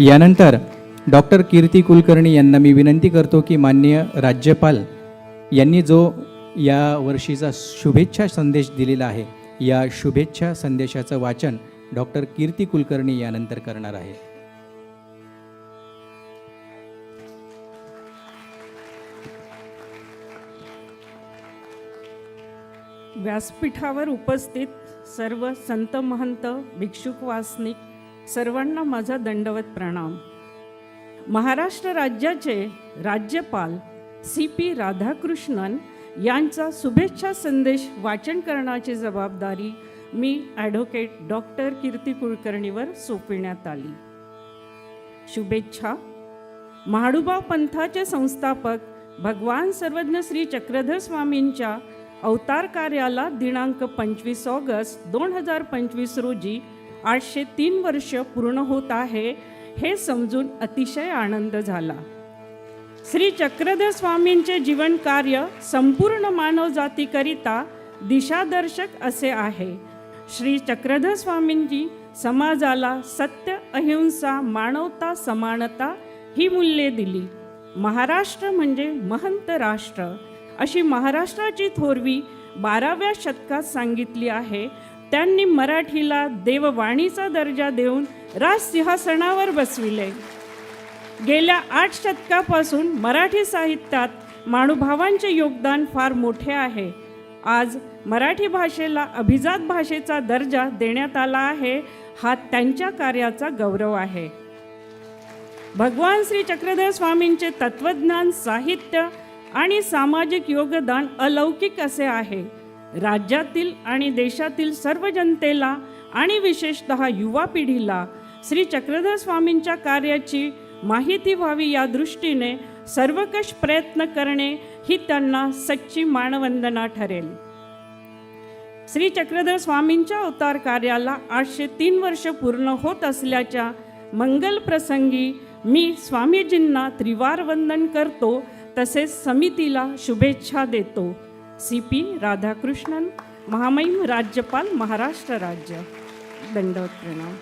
यानंतर डॉक्टर कीर्ती कुलकर्णी यांना मी विनंती करतो की माननीय राज्यपाल यांनी जो या वर्षीचा शुभेच्छा संदेश दिलेला आहे या शुभेच्छा संदेशाचं वाचन डॉक्टर कीर्ती कुलकर्णी यानंतर करणार आहे. व्यासपीठावर उपस्थित सर्व संत महंत भिक्षुक वासनिक सर्वांना माझा दंडवत प्रणाम. महाराष्ट्र राज्याचे राज्यपाल सी पी राधाकृष्णन यांचा शुभेच्छा संदेश वाचन करण्याची जबाबदारी मी ॲडव्होकेट डॉक्टर कीर्ती कुलकर्णीवर सोपविण्यात आली. शुभेच्छा. महाडुबा पंथाचे संस्थापक भगवान सर्वज्ञ श्री चक्रधर स्वामींच्या अवतार कार्याला दिनांक पंचवीस ऑगस्ट दोन हजार पंचवीस रोजी आठशे तीन वर्ष पूर्ण होत आहे हे समजून अतिशय आनंद झाला. श्री चक्रधर स्वामींचे जीवन कार्य संपूर्ण मानवजातीकरिता दिशादर्शक असे आहे. श्री चक्रधर स्वामींची समाजाला सत्य अहिंसा मानवता समानता ही मूल्ये दिली. महाराष्ट्र म्हणजे महंत राष्ट्र. अशी महाराष्ट्राची थोरवी बाराव्या शतकात सांगितली आहे त्यांनी मराठीला देववाणीचा दर्जा देऊन राजसिंहासनावर बसविले. गेल्या आठ शतकापासून मराठी साहित्यात माणुभावांचे योगदान फार मोठे आहे. आज मराठी भाषेला अभिजात भाषेचा दर्जा देण्यात आला आहे हा त्यांच्या कार्याचा गौरव आहे. भगवान श्री चक्रधर स्वामींचे तत्वज्ञान साहित्य आणि सामाजिक योगदान अलौकिक असे आहे. राज्यातील आणि देशातील सर्व जनतेला आणि विशेषतः युवा पिढीला श्री चक्रधर स्वामींच्या कार्याची माहिती व्हावी या दृष्टीने सर्वकष प्रयत्न करणे ही त्यांना सच्ची मानवंदना ठरेल. श्री चक्रधर स्वामींच्या अवतार कार्याला आठशे तीन वर्ष पूर्ण होत असल्याच्या मंगल प्रसंगी मी स्वामीजींना त्रिवार वंदन करतो तसेच समितीला शुभेच्छा देतो. सी पी राधाकृष्णन महामहिम राज्यपाल महाराष्ट्र राज्य. दंडवत प्रणाम